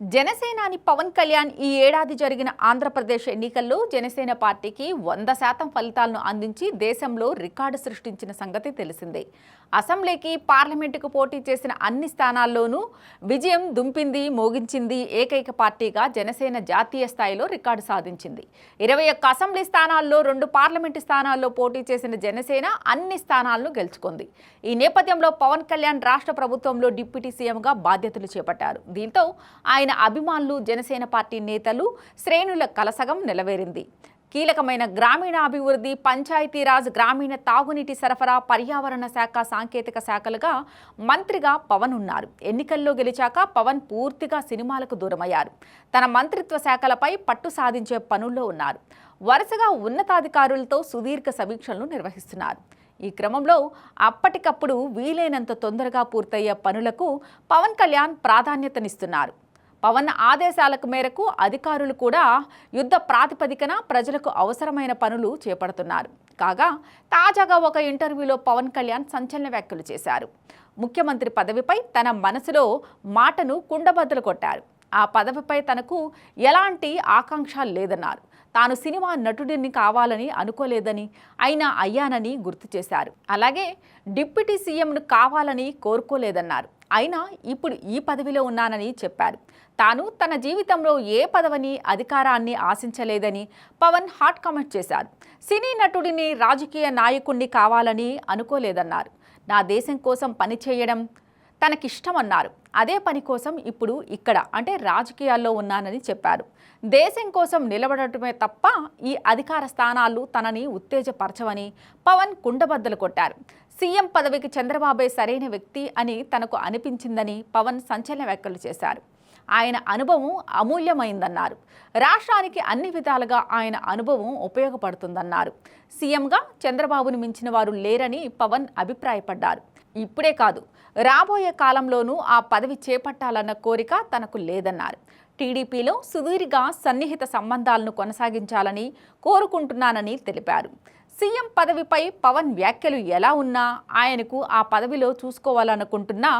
జనసేనాని పవన్ కళ్యాణ్ ఈ ఏడాది జరిగిన ఆంధ్రప్రదేశ్ ఎన్నికల్లో జనసేన పార్టీకి వంద శాతం ఫలితాలను అందించి దేశంలో రికార్డు సృష్టించిన సంగతి తెలిసిందే. అసెంబ్లీకి పార్లమెంటుకు పోటీ చేసిన అన్ని స్థానాల్లోనూ విజయం దుంపింది మోగించింది ఏకైక పార్టీగా జనసేన జాతీయ స్థాయిలో రికార్డు సాధించింది. ఇరవై ఒక్క అసెంబ్లీ స్థానాల్లో రెండు పార్లమెంటు స్థానాల్లో పోటీ చేసిన జనసేన అన్ని స్థానాలను గెలుచుకుంది. ఈ నేపథ్యంలో పవన్ కళ్యాణ్ రాష్ట్ర ప్రభుత్వంలో డిప్యూటీ సీఎంగా బాధ్యతలు చేపట్టారు. దీంతో ఆయన అభిమానులు జనసేన పార్టీ నేతలు శ్రేణుల కలసగం నెలవేరింది. కీలకమైన గ్రామీణాభివృద్ధి పంచాయతీరాజ్ గ్రామీణ తాగునీటి సరఫరా పర్యావరణ శాఖ సాంకేతిక శాఖలుగా మంత్రిగా పవన్ ఉన్నారు ఎన్నికల్లో గెలిచాక పవన్ పూర్తిగా సినిమాలకు దూరమయ్యారు. తన మంత్రిత్వ శాఖలపై పట్టు సాధించే పనుల్లో ఉన్నారు. వరుసగా ఉన్నతాధికారులతో సుదీర్ఘ సమీక్షలను నిర్వహిస్తున్నారు. ఈ క్రమంలో అప్పటికప్పుడు వీలైనంత తొందరగా పూర్తయ్యే పనులకు పవన్ కళ్యాణ్ ప్రాధాన్యతనిస్తున్నారు. పవన్ ఆదేశాలకు మేరకు అధికారులు కూడా యుద్ధ ప్రాతిపదికన ప్రజలకు అవసరమైన పనులు చేపడుతున్నారు. కాగా తాజాగా ఒక ఇంటర్వ్యూలో పవన్ కళ్యాణ్ సంచలన వ్యాఖ్యలు చేశారు. ముఖ్యమంత్రి పదవిపై తన మనసులో మాటను కుండబద్దలు కొట్టారు. ఆ పదవిపై తనకు ఎలాంటి ఆకాంక్ష లేదన్నారు. తాను సినిమా నటుడిని కావాలని అనుకోలేదని అయినా అయ్యానని గుర్తు చేశారు. అలాగే డిప్యూటీ సీఎంను కావాలని కోరుకోలేదన్నారు. అయినా ఇప్పుడు ఈ పదవిలో ఉన్నానని చెప్పారు. తాను తన జీవితంలో ఏ పదవిని అధికారాన్ని ఆశించలేదని పవన్ హాట్ కామెంట్ చేశారు. సినీ నటుడిని రాజకీయ నాయకుణ్ణి కావాలని అనుకోలేదన్నారు. నా దేశం కోసం పనిచేయడం తనకిష్టమన్నారు. అదే పని కోసం ఇప్పుడు ఇక్కడ అంటే రాజకీయాల్లో ఉన్నానని చెప్పారు. దేశం కోసం నిలబడటమే తప్ప ఈ అధికార స్థానాలు తనని ఉత్తేజపరచవని పవన్ కుండబద్దలు కొట్టారు. సీఎం పదవికి చంద్రబాబే సరైన వ్యక్తి అని తనకు అనిపించిందని పవన్ సంచలన వ్యాఖ్యలు చేశారు. ఆయన అనుభవం అమూల్యమైందన్నారు. రాష్ట్రానికి అన్ని విధాలుగా ఆయన అనుభవం ఉపయోగపడుతుందన్నారు. సీఎంగా చంద్రబాబును మించిన వారు లేరని పవన్ అభిప్రాయపడ్డారు. ఇప్పుడే కాదు. రాబోయే కాలంలోనూ ఆ పదవి చేపట్టాలన్న కోరిక తనకు లేదన్నారు. టీడీపీలో సుదీర్ఘ సన్నిహిత సంబంధాలను కొనసాగించాలని కోరుకుంటున్నానని తెలిపారు. సీఎం పదవిపై పవన్ వ్యాఖ్యలు ఎలా ఉన్నా ఆయనకు ఆ పదవిలో చూసుకోవాలనుకుంటున్నా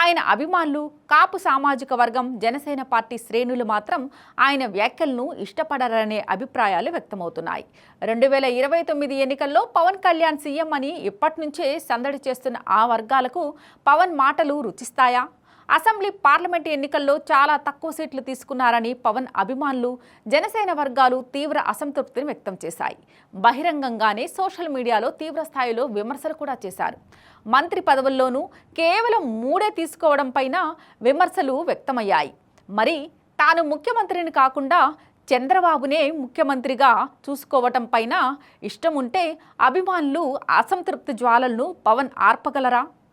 ఆయన అభిమానులు కాపు సామాజిక వర్గం జనసేన పార్టీ శ్రేణులు మాత్రం ఆయన వ్యాఖ్యలను ఇష్టపడరనే అభిప్రాయాలు వ్యక్తమవుతున్నాయి. రెండు వేల ఇరవై తొమ్మిది ఎన్నికల్లో పవన్ కళ్యాణ్ సీఎం అని ఇప్పటి నుంచే సందడి చేస్తున్న ఆ వర్గాలకు పవన్ మాటలు రుచిస్తాయా? అసెంబ్లీ పార్లమెంటు ఎన్నికల్లో చాలా తక్కువ సీట్లు తీసుకున్నారని పవన్ అభిమానులు జనసేన వర్గాలు తీవ్ర అసంతృప్తిని వ్యక్తం చేశాయి. బహిరంగంగానే సోషల్ మీడియాలో తీవ్ర స్థాయిలో విమర్శలు కూడా చేశారు. మంత్రి పదవుల్లోనూ కేవలం మూడే తీసుకోవడం పైన విమర్శలు వ్యక్తమయ్యాయి. మరి తాను ముఖ్యమంత్రిని కాకుండా చంద్రబాబునే ముఖ్యమంత్రిగా చూసుకోవటం పైన ఇష్టం ఉంటే అభిమానులు అసంతృప్తి జ్వాలలను పవన్ ఆర్పగలరా?